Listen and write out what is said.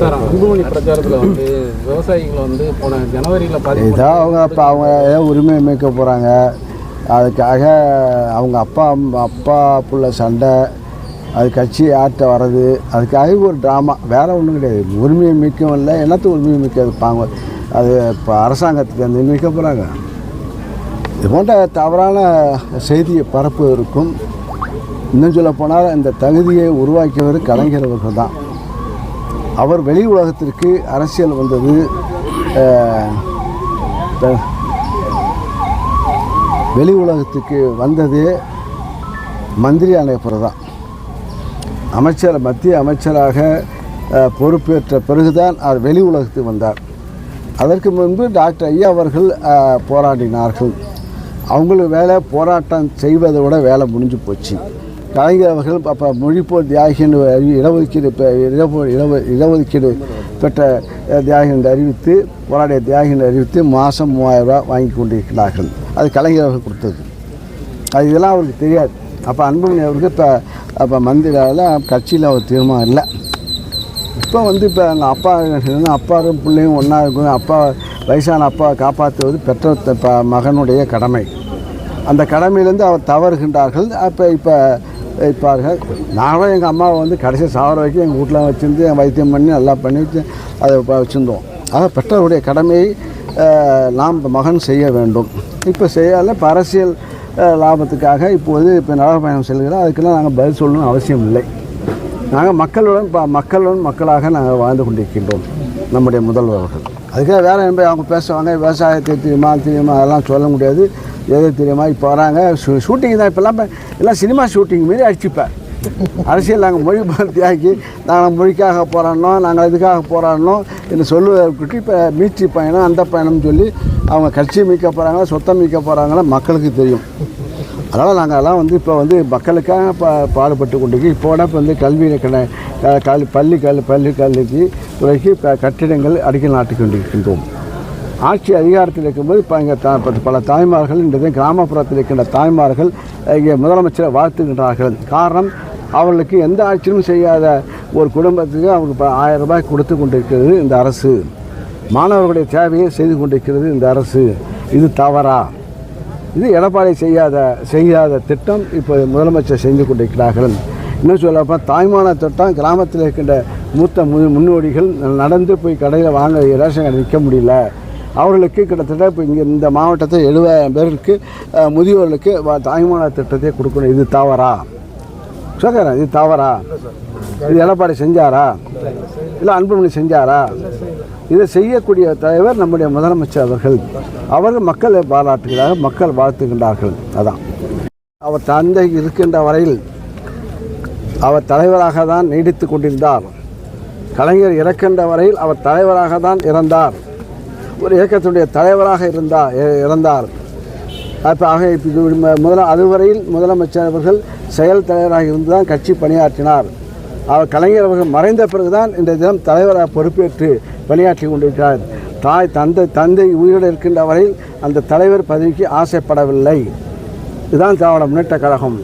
Sir Anbumani பிரச்சாரத்தில் வந்து விவசாயிகளை வந்து போன ஜனவரியில் ஏதோ அவங்க அப்போ அவங்க ஏதோ உரிமை மீட்க போகிறாங்க அதுக்காக அவங்க அப்பா அம்மா- அப்பா புள்ள சண்டை அது கட்சி ஆட்ட வர்றது அதுக்காக ஒரு ட்ராமா வேறு ஒன்றும் கிடையாது. உரிமையை மீட்கவும் இல்லை என்னத்து உரிமையை மீட்க பாங்க அது இப்போ அரசாங்கத்துக்கு அந்த மீட்க போகிறாங்க இது போன்ற தவறான செய்தியை பரப்புவதற்கும் இன்னும் சொல்ல போனால் இந்த தகுதியை உருவாக்கியவர் கலைஞர் அவர்கள் தான். அவர் வெளி உலகத்திற்கு அரசியல் வந்தது வெளி உலகத்துக்கு வந்தது மந்திரி ஆணைய தான் அமைச்சர் மத்திய அமைச்சராக பொறுப்பேற்ற பிறகுதான் அவர் வெளி உலகத்துக்கு வந்தார். அதற்கு முன்பு டாக்டர் ஐயா அவர்கள் போராடினார்கள். அவங்களுக்கு வேலை போராட்டம் செய்வதை விட வேலை முடிஞ்சு போச்சு. கலைஞர் அவர்கள் அப்போ மொழிப்போர் தியாகின்னு அறிவி இடஒதுக்கீடு இடஒ இடஒ இடஒதுக்கீடு பெற்ற தியாகி என்று அறிவித்து போராடிய தியாகி என்று அறிவித்து மாதம் மூவாயிரம் ரூபா வாங்கி கொண்டிருக்கிறார்கள். அது கலைஞர் அவர்கள் கொடுத்தது. அது இதெல்லாம் அவருக்கு தெரியாது. அப்போ அன்புமணி அவருக்கு இப்போ அப்போ மந்திரியால் கட்சியில் அவர் தீர்மானம் இல்லை. இப்போ வந்து இப்போ எங்கள் அப்பா அப்பாரும் அப்பாவும் பிள்ளையும் ஒன்றா இருக்கும் அப்பா வயசான அப்பாவை காப்பாற்றுவது பெற்ற மகனுடைய கடமை. அந்த கடமையிலேருந்து அவர் தவறுகின்றார்கள். அப்போ இப்போ வைப்பார்கள் நானும் எங்கள் அம்மாவை வந்து கடைசி சாவர வரைக்கும் எங்கள் வீட்டில் வச்சுருந்து என் வைத்தியம் பண்ணி நல்லா பண்ணி வச்சு அதை வச்சுருந்தோம். ஆக பெற்றோருடைய கடமையை நாம் மகன் செய்ய வேண்டும். இப்போ செய்யாத இப்போ அரசியல் லாபத்துக்காக இப்போது இப்போ நடைபயணம் செல்கிறோம் அதுக்கெல்லாம் நாங்கள் பதில் சொல்லணும்னு அவசியம் இல்லை. நாங்கள் மக்களுடன் ப மக்களுடன் மக்களாக நாங்கள் வாழ்ந்து கொண்டிருக்கின்றோம். நம்முடைய முதல்வர்கள். அதுக்காக வேறு என்பது அவங்க பேசுவாங்க? விவசாயத்தை தெரியுமா தெரியுமா? அதெல்லாம் சொல்ல முடியாது. எது தெரியுமா? இப்போ வராங்க. ஷூ ஷூட்டிங் தான். இப்போல்லாம் எல்லாம் சினிமா ஷூட்டிங் மாரி அடிச்சுப்பேன் அரசியல் நாங்கள் மொழி பார்த்தியாக்கி நாங்கள் மொழிக்காக போராடினோம் நாங்கள் இதுக்காக போராடினோம் என்று சொல்லுவதற்கு இப்போ மீட்சி பயணம் அந்த பயணம்னு சொல்லி அவங்க கட்சி மீட்க போகிறாங்களா சொத்தம் மீட்க போகிறாங்களா மக்களுக்கு தெரியும். அதனால் நாங்கள் எல்லாம் வந்து இப்போ வந்து மக்களுக்காக பா பாடுபட்டு கொண்டு இப்போ இப்போ வந்து கல்வி கல் பள்ளி கல் பள்ளி கல்விக்கு துறைக்கு கட்டிடங்கள் அடிக்கல் நாட்டுக் கொண்டிருக்கின்றோம். ஆட்சி அதிகாரத்தில் இருக்கும்போது இப்போ இங்கே தா பல தாய்மார்கள் இன்றைய கிராமப்புறத்தில் இருக்கின்ற தாய்மார்கள் இங்கே முதலமைச்சரை வாழ்த்துகின்றார்கள். காரணம் அவர்களுக்கு எந்த ஆட்சியும் செய்யாத ஒரு குடும்பத்துக்கு அவங்களுக்கு இப்போ ஆயிரம் ரூபாய் கொடுத்து கொண்டிருக்கிறது இந்த அரசு. மாணவர்களுடைய தேவையை செய்து கொண்டிருக்கிறது இந்த அரசு. இது தவறா? இது எடப்பாடி செய்யாத செய்யாத திட்டம் இப்போ முதலமைச்சர் செஞ்சு கொண்டிருக்கிறார்கள். இன்னும் சொல்லப்போ தாய்மான திட்டம் கிராமத்தில் இருக்கின்ற மூத்த மு முன்னோடிகள் நடந்து போய் கடையில் வாங்க ரேஷன் கடை நிற்க முடியல. அவர்களுக்கு கிட்டத்தட்ட இப்போ இங்கே இந்த மாவட்டத்தில் எழுபதாயிரம் பேருக்கு முதியோர்களுக்கு தாய்மான திட்டத்தை கொடுக்கணும். இது தவறா? சொல்கிறேன் இது தவறா? இது எடப்பாடி செஞ்சாரா? இல்லை அன்புமணி செஞ்சாரா? இதை செய்யக்கூடிய தலைவர் நம்முடைய முதலமைச்சர் அவர்கள். அவர்கள் மக்களை பாராட்டுகிறார்கள் மக்கள் வாழ்த்துகின்றார்கள். அதான். அவர் தந்தை இருக்கின்ற வரையில் அவர் தலைவராக தான் நீடித்து கொண்டிருந்தார். கலைஞர் இறக்கின்ற வரையில் அவர் தலைவராக தான் இறந்தார். ஒரு இயக்கத்துடைய தலைவராக இருந்தார் இறந்தார். அப்போ ஆக இப்போ முதல அதுவரையில் முதலமைச்சர் அவர்கள் செயல் தலைவராக இருந்து தான் கட்சி பணியாற்றினார். அவர் கலைஞர் அவர்கள் மறைந்த பிறகுதான் இந்த தினம் தலைவராக பொறுப்பேற்று பணியாற்றி கொண்டிருக்கிறார். தாய் தந்தை தந்தை உயிரோடு இருக்கின்ற வரையில் அந்த தலைவர் பதவிக்கு ஆசைப்படவில்லை. இதுதான் திராவிட முன்னேற்ற கழகம்.